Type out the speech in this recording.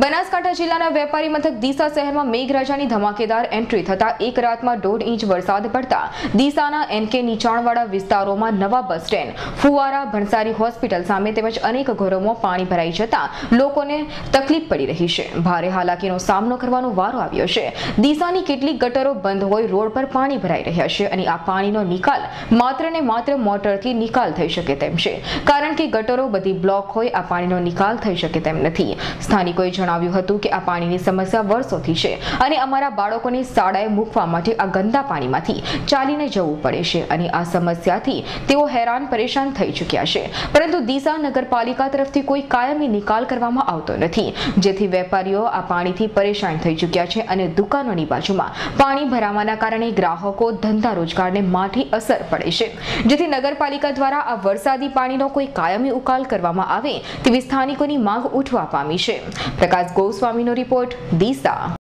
બનાસકાંઠા જિલ્લાના વેપારી મથક ડીસા શહેરમાં મેઘરાજાની ધમાકેદાર એન્ટ્રી થતા એક રાતમાં દોઢ ઇંચ વરસાદ પડતા ડીસાના એનકે નીચાણવાળા વિસ્તારોમાં નવા બસ સ્ટેન્ડ, ફુવારા, ભણસારી હોસ્પિટલ સામે તેમજ અનેક ઘરોમાં પાણી ભરાઈ જતા લોકોને તકલીફ પડી રહી છે. ભારે હાલાકીનો સામનો કરવાનો વારો આવ્યો છે. ડીસાની કેટલીક ગટરો બંધ હોય રોડ પર પાણી ભરાઈ રહ્યા છે અને આ પાણીનો નિકાલ માત્ર ને માત્ર મોટરથી નિકાલ થઈ શકે તેમ છે. કારણ કે ગટરો બધી બ્લોક હોય, આ પાણીનો નિકાલ થઈ શકે તેમ નથી. સ્થાનિકોએ જણાવ્યું હતું કે આ પાણીની સમસ્યા વર્ષોથી છે અને અમારા બાળકોને શાળાએ મૂકવા માટે આ ગંદા પાણીમાંથી ચાલીને જવું પડે છે અને આ સમસ્યાથી તેઓ હેરાન પરેશાન થઈ ચૂક્યા છે. પરંતુ દિશા નગરપાલિકા તરફથી કોઈ કાયમી નિકાલ કરવામાં આવતો નથી. જેથી વેપારીઓ આ પાણીથી પરેશાન થઈ ચૂક્યા છે અને દુકાનોની બાજુમાં પાણી ભરાવાના કારણે ગ્રાહકો ધંધા રોજગારને માઠી અસર પડે છે. જેથી નગરપાલિકા દ્વારા આ વરસાદી પાણીનો કોઈ કાયમી ઉકાલ કરવામાં આવે તેવી સ્થાનિકોની માંગ ઉઠવા પામી છે. પ્રકાશ ગોસ્વામીનો રિપોર્ટ ડીસા